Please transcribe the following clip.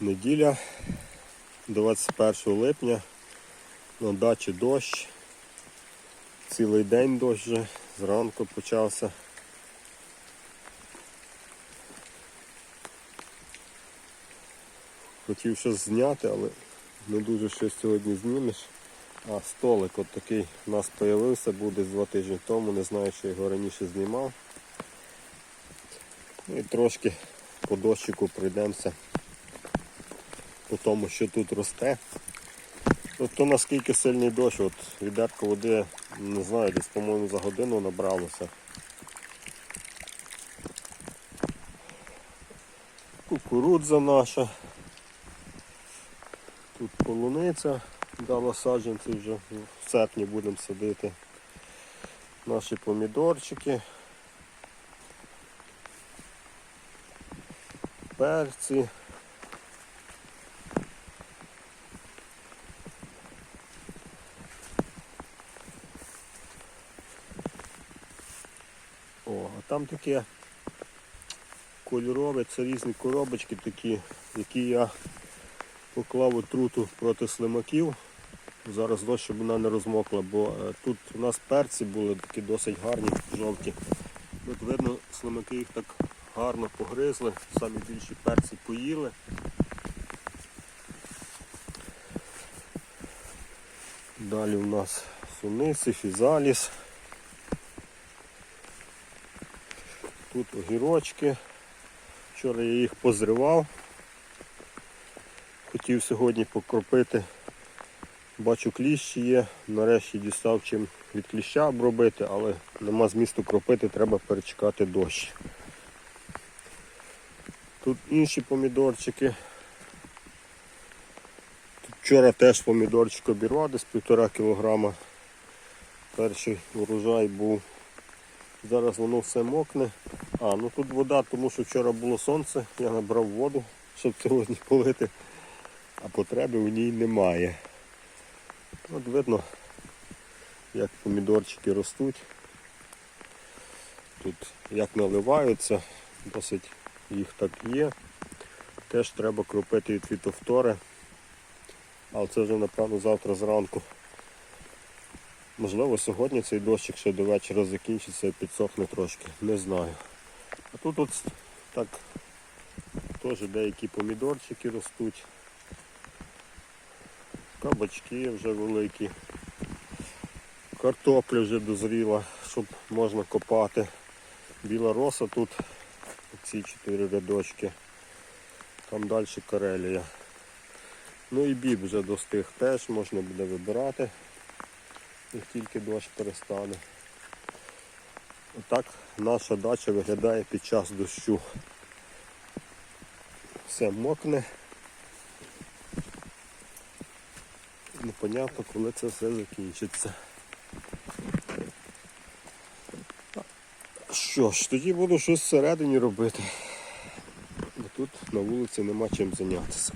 Неділя 21 липня на дачі дощ. Цілий день дощ вже, зранку почався. Хотів щось зняти, але не дуже щось сьогодні знімеш. А столик от такий у нас з'явився, буде два тижні тому, не знаю, що його раніше знімав. Ну і трошки по дощику пройдемося по тому, що тут росте. От то наскільки сильний дощ, от відерко води, не знаю, десь, по-моєму, за годину набралося. Кукурудза наша. Тут полуниця дала саджанці вже в серпні будемо садити. Наші помідорчики. Перці. Там таке кольорове, це різні коробочки такі, які я поклав отруту проти слимаків. Зараз дощ, щоб вона не розмокла, бо е, тут у нас перці були такі досить гарні, жовті. От видно, слимаки їх так гарно погризли, самі більші перці поїли. Далі у нас суниці, фізаліс. Тут огірочки. Вчора я їх позривав. Хотів сьогодні покропити. Бачу кліщі є. Нарешті дістав чим від кліща обробити, але нема змісту кропити, треба перечекати дощ. Тут інші помідорчики. Тут вчора теж помідорчик обірвав десь півтора кілограма. Перший урожай був. Зараз воно все мокне. А, ну тут вода, тому що вчора було сонце, я набрав воду, щоб сьогодні полити, а потреби в ній немає. От видно, як помідорчики ростуть. Тут як наливаються, досить їх так є. Теж треба кропити від фітофтори. Але це вже напевно завтра зранку. Можливо, сьогодні цей дощик ще до вечора закінчиться і підсохне трошки, не знаю. А тут от так теж деякі помідорчики ростуть. Кабачки вже великі. Картопля вже дозріла, щоб можна копати. Біла роса тут, ці чотири рядочки. Там далі карелія. Ну і біб вже достиг теж, можна буде вибирати як тільки дощ перестане. Отак наша дача виглядає під час дощу. Все мокне. Непонятно, коли це все закінчиться. Що ж, тоді буду щось всередині робити. Бо тут на вулиці нема чим зайнятися.